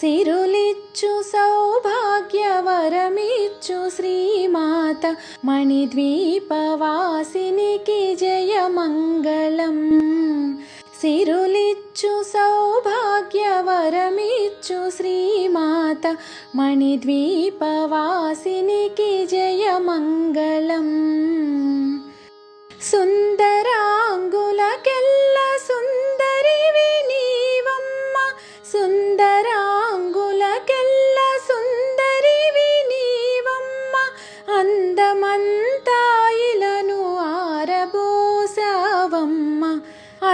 సిరులిచ్చు సౌభాగ్యవరమిచ్చు శ్రీమాత మణిద్వీపవాసినికి జయమంగళం. సిరులిచ్చు సౌభాగ్యవరమిచ్చు శ్రీమాత మణిద్వీపవాసినికి జయమంగళం.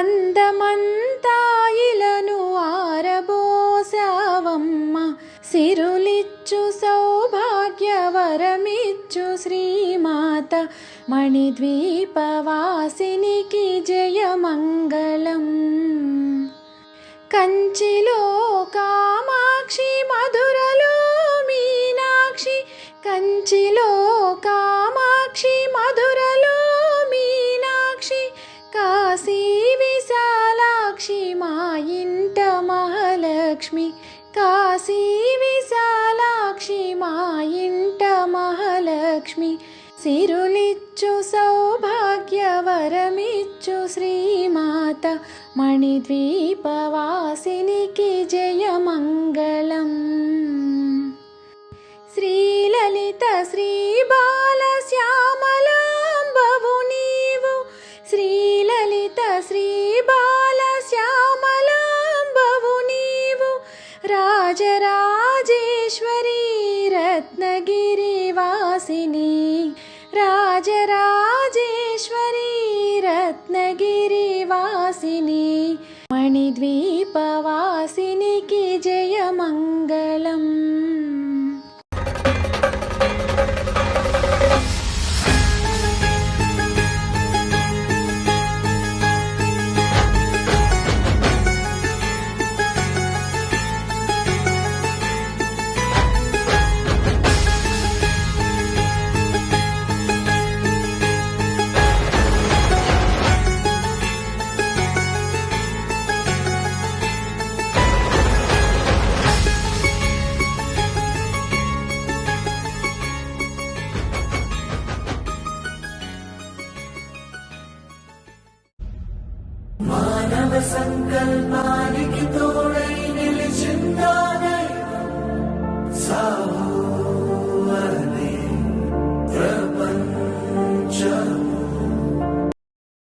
అందమంతాయిలను ఆరబోసావమ్మ సిరులిచ్చు సౌభాగ్యవరమిచ్చు శ్రీమాత మణిద్వీపవాసినికి జయమంగళం కంచిలో కామాక్షి సిరులిచ్చు సౌభాగ్యవరమిచ్చు శ్రీమాత మణిద్వీపవాసినికి జయమంగళం amendoim. حسن كالمالك